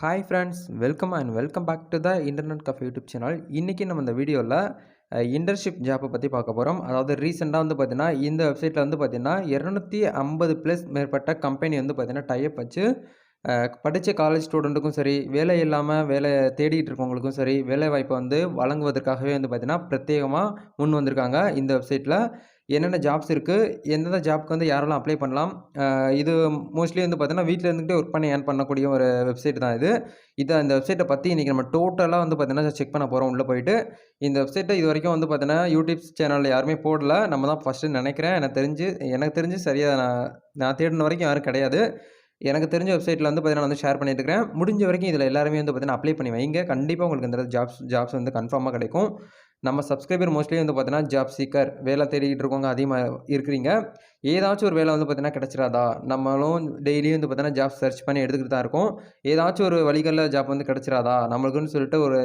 Hi friends welcome and welcome back to the internet cafe YouTube channel இன்றைக்கி நம்ம இந்த வீடியோவில் இன்டர்ன்ஷிப் ஜாப்பை பற்றி பார்க்க போகிறோம் அதாவது ரீசெண்டாக வந்து பார்த்திங்கன்னா இந்த வெப்சைட்டில் வந்து பார்த்திங்கன்னா இரநூத்தி ஐம்பது ப்ளஸ் மேற்பட்ட கம்பெனி வந்து பார்த்திங்கன்னா டைப் வச்சு படித்த காலேஜ் ஸ்டூடெண்ட்டுக்கும் சரி வேலை இல்லாமல் வேலை தேடிட்டு இருக்கவங்களுக்கும் சரி வேலை வாய்ப்பை வந்து வழங்குவதற்காகவே வந்து பார்த்திங்கன்னா பிரத்யேகமாக முன் வந்திருக்காங்க இந்த வெப்சைட்டில் என்னென்ன ஜாப்ஸ் இருக்குது எந்தெந்த ஜாப்க்கு வந்து யாரெல்லாம் அப்ளை பண்ணலாம் இது மோஸ்ட்லி வந்து பார்த்தீங்கன்னா வீட்டில் இருந்துகிட்டே ஒர்க் பண்ணி ஏர்ன் பண்ணக்கூடிய ஒரு வெப்சைட் தான் இது. இதை அந்த வெப்சைட்டை பற்றி இன்றைக்கி நம்ம டோட்டலாக வந்து பார்த்தீங்கன்னா செக் பண்ண போகிறோம் உள்ளே போயிட்டு. இந்த வெப்சைட்டை இது வரைக்கும் வந்து பார்த்தீங்கன்னா யூடியூப் சேனலில் யாருமே போடல. நம்ம தான் ஃபஸ்ட்டு நினைக்கிறேன். எனக்கு தெரிஞ்சு எனக்கு தெரிஞ்சு சரியாக நான் நான் தேடின வரைக்கும் யாரும் கிடையாது. எனக்கு தெரிஞ்ச வெப்சைட்டில் வந்து பார்த்தீங்கன்னா வந்து ஷேர் பண்ணிட்டு இருக்கிறேன். முடிஞ்ச வரைக்கும் இதில் எல்லாருமே வந்து பார்த்தீங்கன்னா அப்ளை பண்ணி வைங்க. கண்டிப்பாக உங்களுக்கு இந்த ஜாப்ஸ் ஜாப்ஸ் வந்து கன்ஃபார்மாக கிடைக்கும். நம்ம சப்ஸ்கிரைபர் மோஸ்ட்லி வந்து பார்த்தீங்கன்னா ஜாப் சீக்கர் வேலை தேடிக்கிட்டு இருக்கவங்க அதிகமாக இருக்கிறீங்க. ஏதாச்சும் ஒரு வேலை வந்து பார்த்தீங்கன்னா கிடச்சிடாதா நம்மளும் டெய்லியும் வந்து பார்த்தீங்கன்னா ஜாப் சர்ச் பண்ணி எடுத்துக்கிட்டு தான் இருக்கோம். ஏதாச்சும் ஒரு வழிகளில் ஜாப் வந்து கிடச்சிடாதா நம்மளுக்குன்னு சொல்லிட்டு ஒரு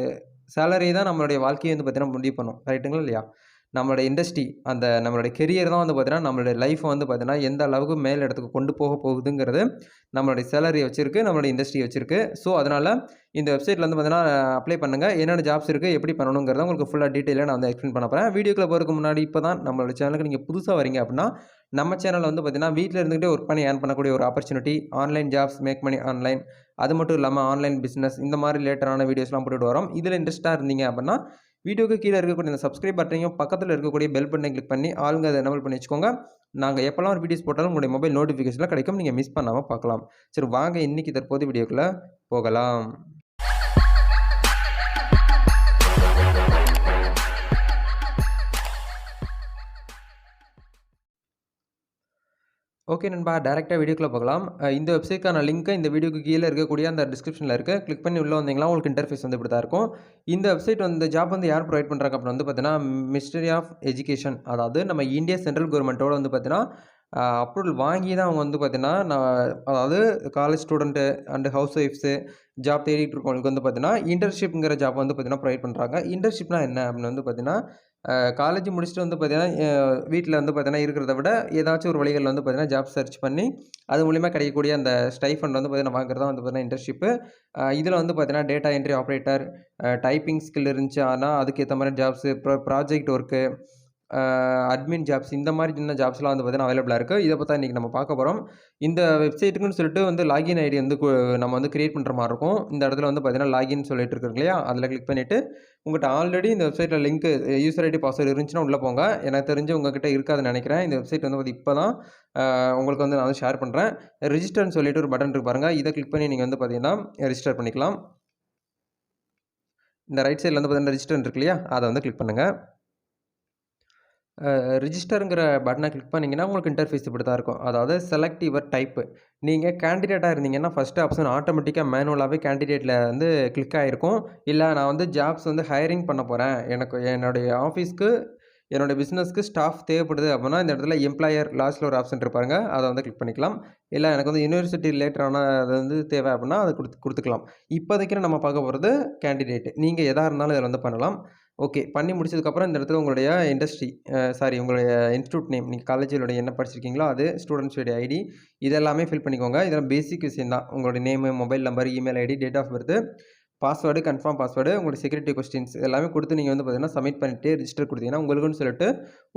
சேலரி தான் நம்மளுடைய வாழ்க்கையை வந்து பார்த்தீங்கன்னா முடிவு பண்ணும். ரைட்டுங்களா இல்லையா? நம்மளோட இண்டஸ்ட்ரி அந்த நம்மளுடைய கெரியர் தான் வந்து பார்த்தீங்கன்னா நம்மளுடைய லைஃப்பை வந்து பார்த்தீங்கன்னா எந்த அளவுக்கு மேல் இடத்துக்கு கொண்டு போக போகுதுங்கிறது நம்மளுடைய சேலரி வச்சுருக்கு நம்மளுடைய இண்டஸ்ட்ரி வச்சுருக்கு. ஸோ அதனால் இந்த வெப்சைட்டில் வந்து பார்த்தீங்கன்னா அப்ளை பண்ணுங்கள் என்னென்ன ஜாப்ஸ் இருக்குது எப்படி பண்ணணுங்கிறத உங்களுக்கு ஃபுல்லாக டீட்டெயிலாக நான் வந்து எக்ஸ்பிளைன் பண்ண போகிறேன் வீடியோக்குள்ள போகிறதுக்கு முன்னாடி இப்போ தான் நம்மளோட சேனலுக்கு நீங்கள் புதுசாக வரீங்க அப்படின்னா நம்ம சேனலில் வந்து பார்த்தீங்கன்னா வீட்டில் இருந்துகிட்டே ஒர்க் பண்ணி ஏர்ன் பண்ணக்கூடிய ஒரு opportunity online jobs make money online அது மட்டும் இல்லாமல் ஆன்லைன் பிஸ்னஸ் இந்த மாதிரி ரிலேட்டடான வீடியோஸ்லாம் போட்டுட்டு வரோம். இதில் இன்ட்ரெஸ்ட்டாக இருந்தீங்க அப்படின்னா வீடியோக்கு கீழே இருக்கக்கூடிய இந்த சப்ஸ்கிரைப் பட்டனையும் பக்கத்தில் இருக்கக்கூடிய பெல் பட்டனை கிளிக் பண்ணி ஆளுங்க அதை எனபிள் பண்ணி வச்சுக்கோங்க. நாங்கள் எப்போல்லாம் ஒரு வீடியோஸ் போட்டாலும் உங்களுடைய மொபைல் நோட்டிஃபிகேஷனில் கிடைக்கும். நீங்கள் மிஸ் பண்ணாமல் பார்க்கலாம். சரி வாங்க இன்றைக்கி தற்போது வீடியோக்குள்ளே போகலாம். ஓகே நண்பா டேரெக்டாக வீடியோக்குள்ளே போகலாம். இந்த வெப்சைட்க்கான லிங்க்கை இந்த வீடியோக்கு கீழே இருக்கக்கூடிய அந்த டிஸ்கிரிப்ஷனில் இருக்குது கிளிக் பண்ணி உள்ளே வந்தீங்கன்னா உங்களுக்கு இன்டர்ஃபேஸ் வந்து இப்படி தான் இருக்கும். இந்த வெப்சைட் வந்து ஜாப் வந்து யார் ப்ரொவைட் பண்ணுறாங்க அப்படின்னு வந்து பார்த்தீங்கன்னா மினிஸ்ட்ரி ஆஃப் எஜுகேஷன் அதாவது நம்ம இந்தியா சென்ட்ரல் கவர்மெண்ட்டோட வந்து பார்த்தீங்கன்னா அப்ரூவல் வாங்கி தான் அவங்க வந்து பார்த்தீங்கன்னா நான் அதாவது college student and house wives job தேடிட்டு இருக்கவங்களுக்கு வந்து பார்த்தீங்கன்னா இன்டர்ஷிப்புங்கிற ஜாப் வந்து பார்த்தீங்கன்னா ப்ரொவைட் பண்ணுறாங்க இன்டர்ஷிப்னா என்ன அப்படின்னு வந்து பார்த்தீங்கன்னா காலேஜ் முடிச்சுட்டு வந்து பார்த்தீங்கன்னா வீட்டில் வந்து பார்த்தீங்கன்னா இருக்கிறத விட ஏதாச்சும் ஒரு வழிகளில் வந்து பார்த்தீங்கன்னா ஜாப் சர்ச் பண்ணி அது மூலிமா கிடைக்கக்கூடிய அந்த ஸ்டைஃபண்ட் வந்து பார்த்தீங்கன்னா வாங்குறது வந்து பார்த்தீங்கன்னா இன்டர்ஷிப்பு இதில் வந்து பார்த்தீங்கன்னா data entry operator typing skill இருந்துச்சு. ஆனால் அதுக்கேற்ற மாதிரி jobs pro project work admin jobs இந்த மாதிரி சின்ன ஜாப்ஸ்லாம் வந்து பார்த்தீங்கன்னா அவைலபிளாக இருக்குது இதை பார்த்தா இன்றைக்கி நம்ம பார்க்க போகிறோம் இந்த வெப்சைட்டுக்குன்னு சொல்லிட்டு வந்து லாகின் ஐடி வந்து நம்ம வந்து க்ரியேட் பண்ணுற மாதிரி இருக்கும். இந்த இடத்துல வந்து பார்த்தீங்கன்னா லாகின் சொல்லிட்டு இருக்கு இல்லையா? அதில் கிளிக் பண்ணிவிட்டு உங்கள்கிட்ட ஆல்ரெடி இந்த வெப்சைட்டில் லிங்க் யூசர் ஐடி பாஸ்வேர்டு இருந்துச்சுன்னா உள்ளே போங்க. எனக்கு தெரிஞ்சு உங்ககிட்ட இருக்காதுன்னு நினைக்கிறேன். இந்த வெப்சைட் வந்து இப்போ தான் உங்களுக்கு வந்து நான் வந்து ஷேர் பண்ணுறேன் ரிஜிஸ்டர்னு சொல்லிட்டு ஒரு பட்டன் இருக்கு பாருங்கள் இதை கிளிக் பண்ணி நீங்கள் வந்து பார்த்தீங்கன்னா ரெஜிஸ்டர் பண்ணிக்கலாம். இந்த ரைட் சைடில் வந்து பார்த்தீங்கன்னா ரெஜிஸ்டர் இருக்கு இல்லையா? அதை வந்து கிளிக் பண்ணுங்கள் ரிஜிஸ்டருங்கிற பட்டனை கிளிக் பண்ணிங்கன்னா உங்களுக்கு இன்டர்ஃபேஸ் இப்படி தான் இருக்கும். அதாவது செலக்ட் யுவர் டைப்பு நீங்கள் கேண்டிடேட்டாக இருந்தீங்கன்னா ஃபஸ்ட்டு ஆப்ஷன் ஆட்டோமேட்டிக்காக மேனுவலாகவே கேண்டிடேட்டில் வந்து கிளிக் ஆகிருக்கும் இல்லை நான் வந்து ஜாப்ஸ் வந்து ஹையரிங் பண்ண போகிறேன் எனக்கு என்னுடைய ஆஃபீஸ்க்கு என்னோடய பிஸ்னஸ்க்கு ஸ்டாஃப் தேவைப்படுது அப்படின்னா இந்த இடத்துல எம்ப்ளாயர் லாஸ்ட்டில் ஒரு ஆப்ஷன் இருப்பாருங்க அதை வந்து கிளிக் பண்ணிக்கலாம். இல்லை எனக்கு வந்து யூனிவர்சிட்டி ரிலேட்டடான அது வந்து தேவை அப்படின்னா அதை கொடுத்து கொடுத்துக்கலாம். இப்போதைக்கு நம்ம பார்க்க போகிறது கேண்டிடேட் நீங்கள் எதாக இருந்தாலும் இதில் வந்து பண்ணலாம். ஓகே பண்ணி முடிச்சதுக்கப்புறம் இந்த இடத்துல உங்களுடைய இண்டஸ்ட்ரி சாரி உங்களுடைய இன்ஸ்டியூட் நேம் நீங்கள் காலேஜிலுடைய என்ன படிச்சிருக்கீங்களோ அது ஸ்டூடெண்ட்ஸுடைய ஐடி இதெல்லாமே ஃபில் பண்ணிக்கோங்க. இதெல்லாம் பேசிக் விஷயம் தான். உங்களுடைய name mobile number email ID date of birth password confirm password உங்களுடைய செக்யூரிட்டி கொஸ்டின்ஸ் எல்லாமே கொடுத்து நீங்கள் வந்து பார்த்தீங்கன்னா சப்மிட் பண்ணிட்டு ரிஜிஸ்டர் கொடுத்தீங்கன்னா உங்களுக்குன்னு சொல்லிட்டு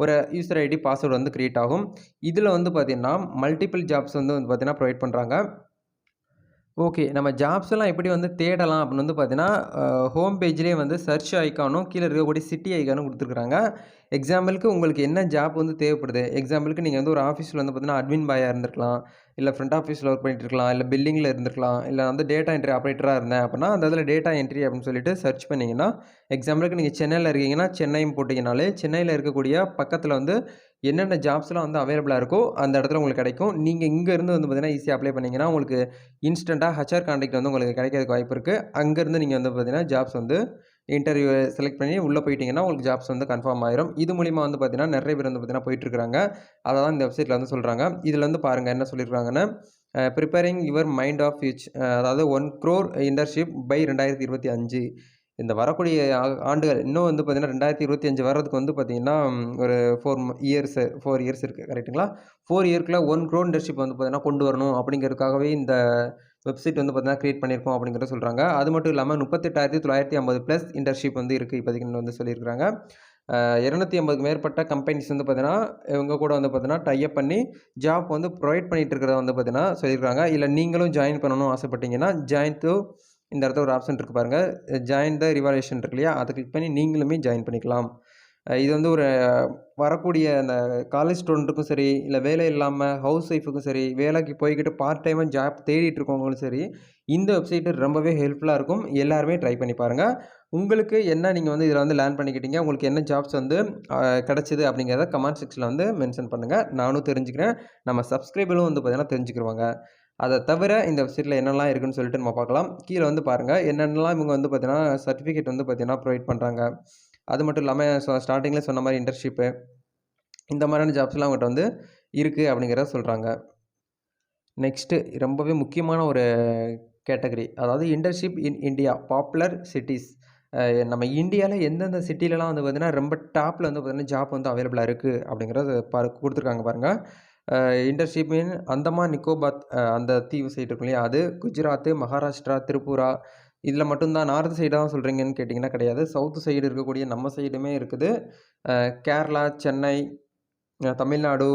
ஒரு யூசர் ஐடி பாஸ்வேர்டு வந்து க்ரியேட் ஆகும். இதில் வந்து பார்த்தீங்கன்னா மல்டிபிள் ஜாப்ஸ் வந்து வந்து பார்த்தீங்கன்னா ப்ரொவைட் பண்ணுறாங்க ஓகே நம்ம ஜாப்ஸ் எல்லாம் எப்படி வந்து தேடலாம் அப்படின்னு வந்து பார்த்தீங்கன்னா ஹோம் பேஜ்லேயே வந்து சர்ச் ஐக்கானும் கீழே இருக்கக்கூடிய சிட்டி ஐக்கானும் கொடுத்துருக்குறாங்க. எக்ஸாம்பிளுக்கு உங்களுக்கு என்ன ஜாப் வந்து தேவைப்படுது? எக்ஸாம்பிளுக்கு நீங்கள் வந்து ஒரு ஆஃபீஸில் வந்து பார்த்தீங்கன்னா அட்மின் பாயாக இருந்திருக்கலாம். இல்லை ஃப்ரண்ட் ஆஃபீஸில் ஒர்க் பண்ணிட்டு இருக்கலாம். இல்லை பில்லிங்கில் இருந்திருக்கலாம். இல்லை வந்து டேட்டா என்ட்ரி ஆப்ரேட்டராக இருந்தேன் அப்படின்னா அந்த இதில் டேட்டா என்ட்ரி அப்படின்னு சொல்லிட்டு சர்ச் பண்ணிங்கன்னா எக்ஸாம்பிளுக்கு நீங்கள் சென்னையில் இருக்கீங்கன்னா சென்னையும் போட்டிங்கனாலே சென்னையில் இருக்கக்கூடிய பக்கத்தில் வந்து என்னென்ன ஜாப்ஸ்லாம் வந்து அவைலபிளாக இருக்கோ அந்த இடத்துல உங்களுக்கு கிடைக்கும். நீங்கள் இங்கேருந்து வந்து பார்த்தீங்கன்னா ஈஸியாக அப்ளை பண்ணிங்கன்னா உங்களுக்கு இன்ஸ்டண்ட்டாக ஹச்ஆர் கான்டாக்ட் வந்து உங்களுக்கு கிடைக்கிறதுக்கு வாய்ப்பு இருக்குது அங்கேருந்து நீங்கள் வந்து பார்த்தீங்கன்னா ஜாப்ஸ் வந்து இன்டர்வியூ செலக்ட் பண்ணி உள்ளே போயிட்டீங்கன்னா உங்களுக்கு ஜாப்ஸ் வந்து கன்ஃபார்ம் ஆயிரும். இது மூலிமா வந்து பார்த்தீங்கன்னா நிறைய பேர் வந்து பார்த்தீங்கன்னா போயிட்டுருக்காங்க அதை தான் இந்த வெப்சைட்டில் வந்து சொல்கிறாங்க இதில் வந்து பாருங்கள் என்ன சொல்லியிருக்காங்கன்னா preparing your mind of future அதாவது ஒன் க்ரோர் இன்டர்ஷிப் பை ரெண்டாயிரத்தி இருபத்தி அஞ்சு. இந்த வரக்கூடிய ஆ- ஆண்டுகள் இன்னும் வந்து பார்த்தீங்கன்னா ரெண்டாயிரத்தி இருபத்தி அஞ்சு வர்றதுக்கு வந்து பார்த்தீங்கன்னா ஒரு ஃபோர் இயர்ஸு ஃபோர் இயர்ஸ் இருக்குது கரெக்ட்டுங்களா ஃபோர் இயர்க்கில் ஒன் க்ரோ இண்டர்ஷிப் வந்து பார்த்திங்கன்னா கொண்டு வரணும் அப்படிங்கிறதுக்காகவே இந்த வெப்சைட் வந்து பார்த்திங்கன்னா க்ரியேட் பண்ணியிருக்கோம் அப்படிங்கிறத சொல்கிறாங்க அது மட்டும் இல்லாமல் முப்பத்தெட்டாயிரத்தி தொள்ளாயிரத்தி ஐம்பது ப்ளஸ் இண்டர்ஷிப் வந்து இருக்குது இப்போதைக்கு வந்து சொல்லியிருக்கிறாங்க. இரநூத்தி ஐம்பதுக்கு மேற்பட்ட கம்பெனிஸ் வந்து பார்த்தீங்கன்னா இவங்க கூட வந்து பார்த்தீங்கன்னா டைப் பண்ணி ஜாப் வந்து ப்ரொவைட் பண்ணிகிட்டு இருக்கிறத வந்து பார்த்தீங்கன்னா சொல்லியிருக்காங்க. இல்லை நீங்களும் ஜாயின் பண்ணணும் ஆசைப்பட்டீங்கன்னா ஜாயின் டு இந்த இடத்துல ஒரு ஆப்ஷன் இருக்குது பாருங்கள் ஜாயின் த ரிவாலேஷன் இருக்கு இல்லையா? அதை கிளிக் பண்ணி நீங்களுமே ஜாயின் பண்ணிக்கலாம். இது வந்து ஒரு வரக்கூடிய அந்த காலேஜ் ஸ்டூடெண்ட்டுக்கும் சரி இல்லை வேலை இல்லாமல் ஹவுஸ் ஒய்ஃபுக்கும் சரி வேலைக்கு போய்கிட்டு பார்ட் டைமாக ஜாப் தேடிட்டு இருக்கவங்களும் சரி இந்த வெப்சைட்டு ரொம்பவே ஹெல்ப்ஃபுல்லாக இருக்கும். எல்லாருமே ட்ரை பண்ணி பாருங்கள் உங்களுக்கு என்ன நீங்கள் வந்து இதில் வந்து லேர்ன் பண்ணிக்கிட்டீங்க உங்களுக்கு என்ன ஜாப்ஸ் வந்து கிடச்சிது அப்படிங்கிறத கமெண்ட் செக்ஷனில் வந்து மென்ஷன் பண்ணுங்கள் நானும் தெரிஞ்சுக்கிறேன். நம்ம சப்ஸ்கிரைபரும் வந்து பார்த்திங்கன்னா தெரிஞ்சுக்கிடுவாங்க அதை தவிர இந்த வெப்சைட்டில் என்னெல்லாம் இருக்குன்னு சொல்லிட்டு நம்ம பார்க்கலாம். கீழே வந்து பாருங்கள் என்னென்னலாம் இவங்க வந்து பார்த்தீங்கன்னா சர்டிஃபிகேட் வந்து பார்த்தீங்கன்னா ப்ரொவைட் பண்ணுறாங்க அது மட்டும் இல்லாமல் ஸ்டார்டிங்கில் சொன்ன மாதிரி இன்டர்ன்ஷிப்பு இந்த மாதிரியான ஜாப்ஸ்லாம் அவங்ககிட்ட வந்து இருக்குது அப்படிங்கிறத சொல்கிறாங்க நெக்ஸ்ட்டு ரொம்பவே முக்கியமான ஒரு கேட்டகரி அதாவது internship in India popular cities நம்ம இந்தியாவில் எந்தெந்த சிட்டிலலாம் வந்து பார்த்திங்கன்னா ரொம்ப டாப்பில் வந்து பார்த்திங்கன்னா ஜாப் வந்து அவைலபிளாக இருக்குது அப்படிங்கிறத பாரு கொடுத்துருக்காங்க பாருங்கள் இன்டர்ன்ஷிப் மீன் அந்தமான் நிக்கோபாத் அந்த தீவு சைடு இருக்கும் இல்லையா? அது குஜராத்து மகாராஷ்டிரா திரிபுரா இதில் மட்டும்தான் நார்த் சைடு தான் சொல்கிறீங்கன்னு கேட்டிங்கன்னா கிடையாது. சவுத்து சைடு இருக்கக்கூடிய நம்ம சைடுமே இருக்குது. கேரளா சென்னை தமிழ்நாடு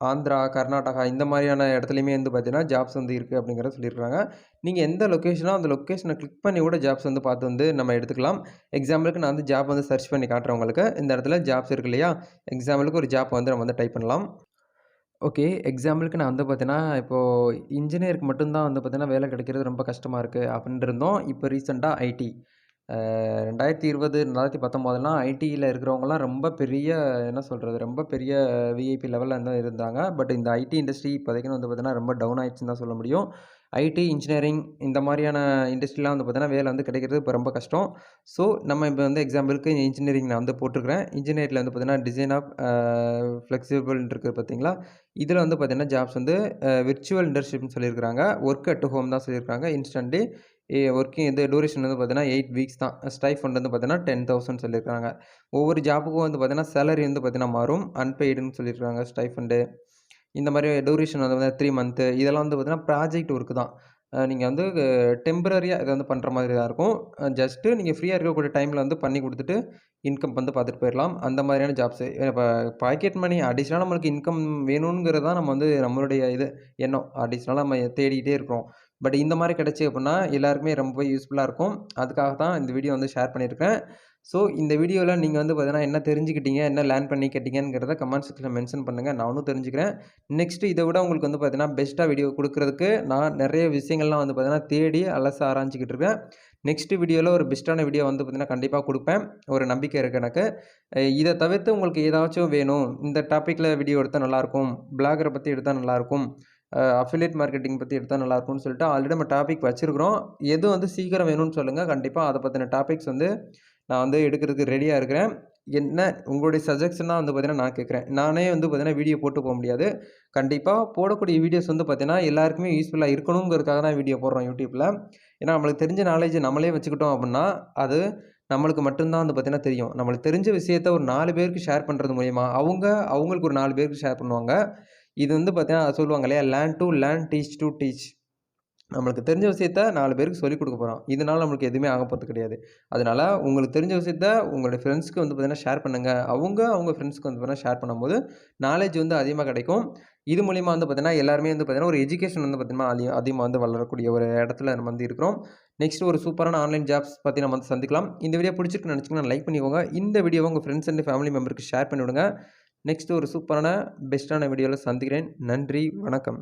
ஆந்திரா கர்நாடகா இந்த மாதிரியான இடத்துலையுமே வந்து பார்த்தீங்கன்னா ஜாப்ஸ் வந்து இருக்குது அப்படிங்கிறத சொல்லியிருக்காங்க நீங்கள் எந்த லொக்கேஷனோ அந்த லொக்கேஷனை கிளிக் பண்ணி கூட ஜாப்ஸ் வந்து பார்த்து வந்து நம்ம எடுத்துக்கலாம். எக்ஸாம்பிளுக்கு நான் வந்து ஜாப் வந்து சர்ச் பண்ணி காட்டுறேன் உங்களுக்கு. இந்த இடத்துல ஜாப்ஸ் இருக்கு இல்லையா? எக்ஸாம்பிளுக்கு ஒரு ஜாப் வந்து நம்ம வந்து டைப் பண்ணலாம். ஓகே எக்ஸாம்பிளுக்கு நான் வந்து பார்த்தீங்கன்னா இப்போது இன்ஜினியருக்கு மட்டும்தான் வந்து பார்த்தீங்கன்னா வேலை கிடைக்கிறது ரொம்ப கஷ்டமாக இருக்குது அப்படின்ட்டு இருந்தோம். இப்போ ரீசெண்டாக ஐடி ரெண்டாயிரத்தி இருபது ரெண்டாயிரத்தி பத்தொம்போதெல்லாம் ஐடியில் இருக்கிறவங்கலாம் ரொம்ப பெரிய என்ன சொல்கிறது ரொம்ப பெரிய விஐபி லெவலில் தான் இருந்தாங்க. பட் இந்த ஐடி இண்டஸ்ட்ரி இப்போதைக்குன்னு வந்து பார்த்தீங்கன்னா ரொம்ப டவுன் ஆயிடுச்சுன்னு தான் சொல்ல முடியும். ஐடி இன்ஜினியரிங் இந்த மாதிரியான இண்டஸ்ட்ரிலாம் வந்து பார்த்தீங்கன்னா வேலை வந்து கிடைக்கிறது இப்போ ரொம்ப கஷ்டம். ஸோ நம்ம இப்போ வந்து எக்ஸாம்பிளுக்கு இன்ஜினியரிங் நான் வந்து போட்டிருக்கிறேன். இன்ஜினியரிங்கில் வந்து பார்த்தீங்கன்னா டிசைன் ஆஃப் ஃப்ளெக்சிபிள் இருக்குது பார்த்தீங்களா இதில் வந்து பார்த்தீங்கன்னா ஜாப்ஸ் வந்து விர்ச்சுவல் இன்டர்ன்ஷிப்னு சொல்லியிருக்காங்க ஒர்க் அட் ஹோம் தான் சொல்லியிருக்காங்க இன்ஸ்டன்ட்லி ஒர்க்கிங் இது டூரேஷன் வந்து பார்த்தீங்கன்னா எயிட் வீக்ஸ் தான். ஸ்டைஃபண்ட் வந்து பார்த்தீங்கன்னா டென் தௌசண்ட் சொல்லியிருக்காங்க ஒவ்வொரு ஜாப்புக்கும் வந்து பார்த்தீங்கன்னா சேலரி வந்து பார்த்தீங்கன்னா மாறும். அன்பெய்டுன்னு சொல்லியிருக்காங்க ஸ்டைஃபண்டு இந்த மாதிரி டூரேஷன் வந்து த்ரீ மந்த்து இதெல்லாம் வந்து பார்த்திங்கன்னா ப்ராஜெக்ட் ஒர்க்கு தான். நீங்கள் வந்து டெம்பரரியாக இதை வந்து பண்ணுற மாதிரி தான் இருக்கும். ஜஸ்ட்டு நீங்கள் ஃப்ரீயாக இருக்கக்கூடிய டைமில் வந்து பண்ணி கொடுத்துட்டு இன்கம் வந்து பார்த்துட்டு போயிடலாம் அந்த மாதிரியான ஜாப்ஸு இப்போ பாக்கெட் மணி அடிஷ்னலாக நம்மளுக்கு இன்கம் வேணுங்கிறது தான் நம்ம வந்து நம்மளுடைய இது எண்ணம். அடிஷ்னலாக நம்ம தேடிக்கிட்டே இருக்கிறோம். பட் இந்த மாதிரி கிடச்சி அப்படின்னா எல்லாருக்குமே ரொம்ப யூஸ்ஃபுல்லாக இருக்கும். அதுக்காக தான் இந்த வீடியோ வந்து ஷேர் பண்ணியிருக்கேன். ஸோ இந்த வீடியோவில் நீங்கள் வந்து பார்த்தீங்கன்னா என்ன தெரிஞ்சுக்கிட்டீங்க என்ன லேர்ன் பண்ணிக்கிட்டீங்கிறத கமெண்ட் செக்ஷனில் மென்ஷன் பண்ணுங்கள் நானும் தெரிஞ்சுக்கிறேன். நெக்ஸ்ட்டு இதை விட உங்களுக்கு வந்து பார்த்தீங்கன்னா பெஸ்ட்டாக வீடியோ கொடுக்குறதுக்கு நான் நிறைய விஷயங்கள்லாம் வந்து பார்த்தீங்கன்னா தேடி அலச ஆராய்ச்சிக்கிட்டு இருக்கேன். நெக்ஸ்ட் வீடியோவில் ஒரு பெஸ்ட்டான வீடியோ வந்து பார்த்திங்கன்னா கண்டிப்பாக கொடுப்பேன். ஒரு நம்பிக்கை இருக்குது எனக்கு. இதை தவிர்த்து உங்களுக்கு ஏதாச்சும் வேணும் இந்த டாப்பிக்கில் வீடியோ எடுத்தால் நல்லாயிருக்கும் பிளாகரை பற்றி எடுத்தால் நல்லாயிருக்கும் அஃபிலியேட் மார்க்கெட்டிங் பற்றி எடுத்தால் நல்லாயிருக்கும்னு சொல்லிட்டு ஆல்ரெடி நம்ம டாபிக் வச்சுருக்கிறோம். எது வந்து சீக்கிரம் வேணும்னு சொல்லுங்கள் கண்டிப்பாக அதை பற்றின டாபிக்ஸ் வந்து நான் வந்து எடுக்கிறதுக்கு ரெடியாக இருக்கிறேன். என்ன உங்களுடைய சஜஷனாக வந்து பார்த்தீங்கன்னா நான் கேட்குறேன் நானே வந்து பார்த்தீங்கன்னா வீடியோ போட்டு போக முடியாது. கண்டிப்பாக போடக்கூடிய வீடியோஸ் வந்து பார்த்தீங்கன்னா எல்லாருக்குமே யூஸ்ஃபுல்லாக இருக்கணுங்கிறதுக்காக தான் வீடியோ போடுறோம் யூடியூப்பில் ஏன்னா நம்மளுக்கு தெரிஞ்ச நாலேஜ் நம்மளே வச்சுக்கிட்டோம் அப்படின்னா அது நம்மளுக்கு மட்டும்தான் வந்து பார்த்திங்கன்னா தெரியும். நம்மளுக்கு தெரிஞ்ச விஷயத்த ஒரு நாலு பேருக்கு ஷேர் பண்ணுறது மூலிமா அவங்க அவங்களுக்கு ஒரு நாலு பேருக்கு ஷேர் பண்ணுவாங்க. இது வந்து பார்த்தீங்கன்னா சொல்லுவாங்க இல்லையா? Learn to learn teach to teach நம்மளுக்கு தெரிஞ்ச விஷயத்த நாலு பேருக்கு சொல்லிக் கொடுக்க போகிறோம் இதனால் நம்மளுக்கு எதுவுமே ஆக போகிறது கிடையாது. அதனால் உங்களுக்கு தெரிஞ்ச விஷயத்த உங்களுடைய ஃப்ரெண்ட்ஸ்க்கு வந்து பார்த்திங்கன்னா ஷேர் பண்ணுங்கள் அவங்க அவங்க ஃப்ரெண்ட்ஸ்க்கு வந்து பார்த்தீங்கன்னா ஷேர் பண்ணும்போது நாலேஜ் வந்து அதிகமாக கிடைக்கும். இது மூலிமா வந்து பார்த்திங்கன்னா எல்லாருமே வந்து பார்த்திங்கன்னா ஒரு எஜுகேஷன் வந்து பார்த்திங்கன்னா அதிக அதிகமாக வந்து வளரக்கூடிய ஒரு இடத்துல நம்ம வந்து இருக்கிறோம். நெக்ஸ்ட் ஒரு சூப்பரான ஆன்லைன் ஜாப்ஸ் பற்றி நம்ம வந்து சந்திக்கலாம். இந்த வீடியோ பிடிச்சிருக்கு நினச்சிங்கன்னா லைக் பண்ணிக்கோங்க. இந்த வீடியோவை உங்கள் ஃப்ரெண்ட்ஸ் அண்ட் ஃபேமிலி மெம்பருக்கு ஷேர் பண்ணிவிடுங்க. நெக்ஸ்ட் ஒரு சூப்பரான பெஸ்ட்டான வீடியோவில் சந்திக்கிறேன். நன்றி வணக்கம்.